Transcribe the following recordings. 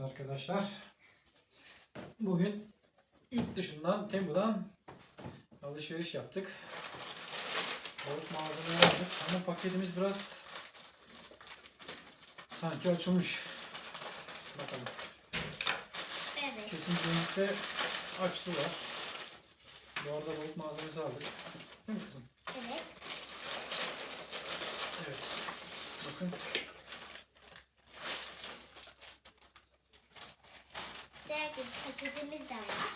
Evet arkadaşlar. Bugün yurt dışından Temu'dan alışveriş yaptık. Balık malzemeleri aldık ama paketimiz biraz sanki açılmış. Bakalım. Evet. Kesinlikle açtılar. Bu arada balık malzemesi aldık. Değil mi kızım? Evet. Evet. Bakın. Diğer bir paketimiz de var.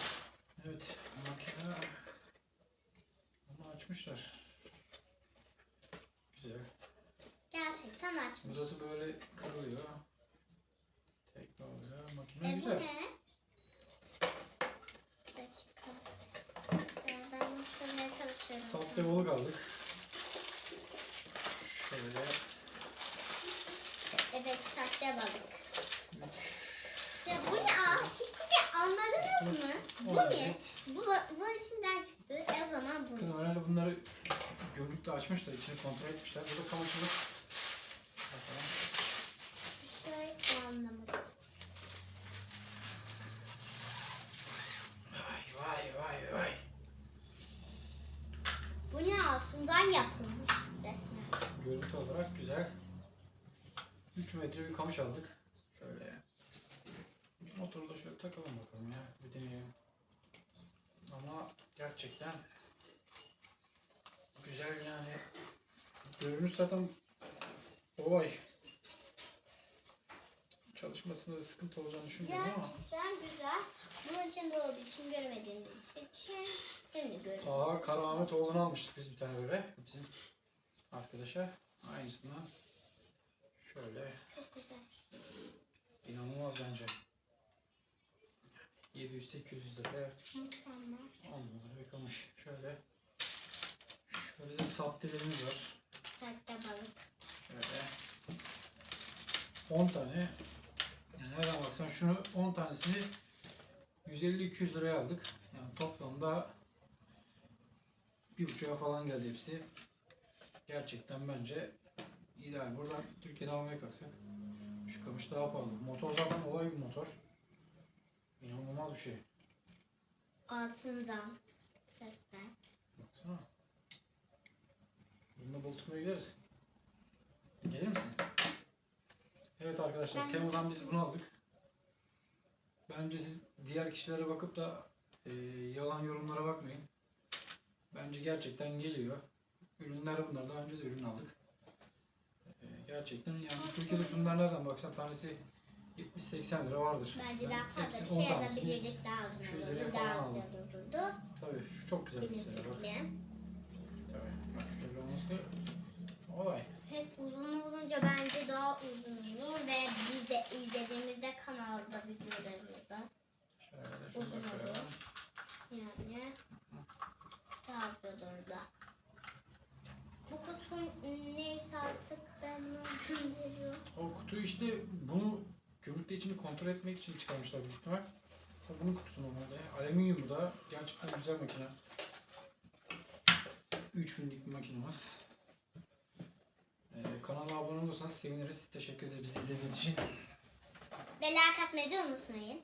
Evet. Makine. Ama açmışlar. Güzel. Gerçekten açmış. Burası böyle kırılıyor. Tekne oluyor. Makine E bu güzel. ne? Bir dakika. Ya ben bunu söylemeye çalışıyorum. Sahte balık aldık. Şöyle. Evet sahte balık. 3 Ya bu ne? Aa, hiçbir şey anladınız mı? Bu ne? Bu, bu içinden çıktı. E o zaman bu. Kızım herhalde bunları gümrükte açmışlar. içini kontrol etmişler. Burada kamışımız. Bakalım. Şöyle anlamadım. Vay vay vay vay. Bu ne altından yapılmış resmen. Görüntü olarak güzel. 3 metre bir kamış aldık. Şöyle. Motoru da şöyle takalım bakalım ya. Bir deneyelim. Ama gerçekten güzel yani. Görünüş zaten olay. Çalışmasında da sıkıntı olacağını düşünmüyorum ama. Gerçekten güzel. Bunun içinde olduğu için görmediğimiz için şimdi görüyorum. Aa Karamet oğlunu almıştık biz bir tane böyle. Bizim arkadaşa. Aynısından. Şöyle. Çok güzel. İnanılmaz bence. 700-800 liraya Mükemmel. 10 numara bir kamış. Şöyle. Şöyle de saptelerimiz var. Sahte balık. Şöyle. 10 tane. Yani nereden baksan şunu 10 tanesini 150-200 liraya aldık. Yani toplamda bir buçuğa falan geldi hepsi. Gerçekten bence ideal. Buradan Türkiye'de almaya kalksak şu kamış daha pahalı. Motor zaten olay bir motor. İnanılmaz bir şey. Altından. Resmen. Baksana. Bununla balık tutmaya gideriz. Gelir misin? Evet arkadaşlar, Ben Temu'dan biz bunu aldık. Bence siz diğer kişilere bakıp da e, yalan yorumlara bakmayın. Bence gerçekten geliyor. Ürünler bunlar. Daha önce de ürün aldık. E, gerçekten yani Türkiye'de şunlar nereden baksan tanesi 70-80 lira vardır. Bence Ben daha fazla bir 10 şey alabilirdik daha uzun 200 liraya olurdu. Daha güzel olurdu. Tabii şu çok güzel bir şey. Bilinçlikli. Tabii. Bak şöyle olması olay. Hep uzun olunca bence daha uzun olur ve biz de izlediğimizde kanalda videolarımızda Şöyle Uzun da olur. yani daha güzel olurdu. Bu kutu neyse artık ben bunu gönderiyorum. O kutu işte bunu gümrükte içini kontrol etmek için çıkarmışlar büyük ihtimal. Bunun kutusu normalde. Alüminyum bu da. Gerçekten güzel makine. 3000'lik bir makinemiz. Ee, kanala abone olursanız seviniriz. Teşekkür ederiz bizi izlediğiniz için. Ve like atmayı da unutmayın.